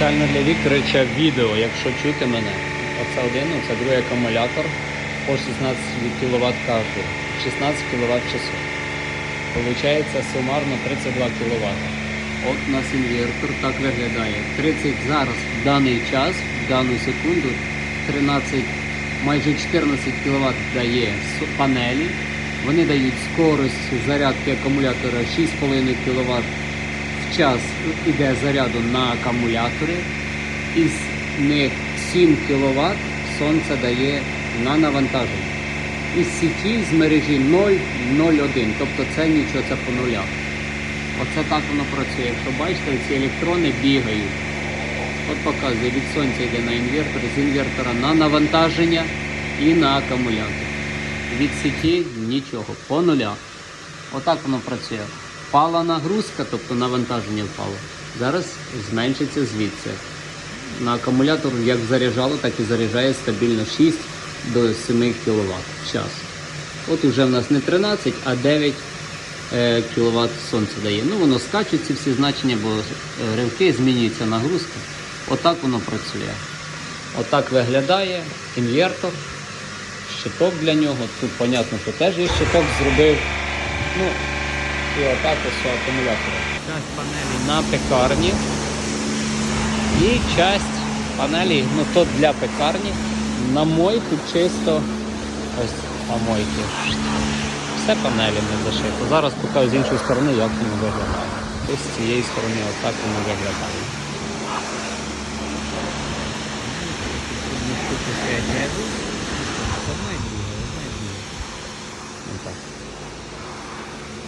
Спеціально для Вікторовича відео, якщо чути мене. Оце один, оце другий акумулятор по 16 кВт кожен. 16 кВт часу. Получається сумарно 32 кВт. От у нас інвертор так виглядає. 30 зараз в даний час, в дану секунду, 13, майже 14 кВт дає панелі. Вони дають скорость зарядки акумулятора 6,5 кВт час іде заряду на акумулятори. Із них 7 кВт сонце дає на навантаження. Із сіті з мережі 0,01, тобто це нічого, це по нулях. Оце так воно працює. Якщо бачите, ці електрони бігають. От показує, від сонця йде на інвертор, з інвертора на навантаження і на акумулятор. Від сіті нічого, по нулях. Отак воно працює. Впала нагрузка, тобто навантаження впало. Зараз зменшиться звідси. На акумулятор як заряджало, так і заряджає стабільно 6 до 7 кВт в час. От вже в нас не 13, а 9 е, кВт сонце дає. Ну воно ці всі значення, бо е, ривки змінюється нагрузка. Отак воно працює. Отак виглядає інвертор, щиток для нього. Тут, понятно, що теж є щиток зробив. Ну, і також акумулятора. Часть панелі на пекарні і часть панелі ну то для пекарні на мойку чисто ось помойки. Все панелі не зашито. Зараз покажу з іншої сторони, як воно виглядає. Ось з цієї сторони отак воно виглядає. Одна і друга, одна і друга.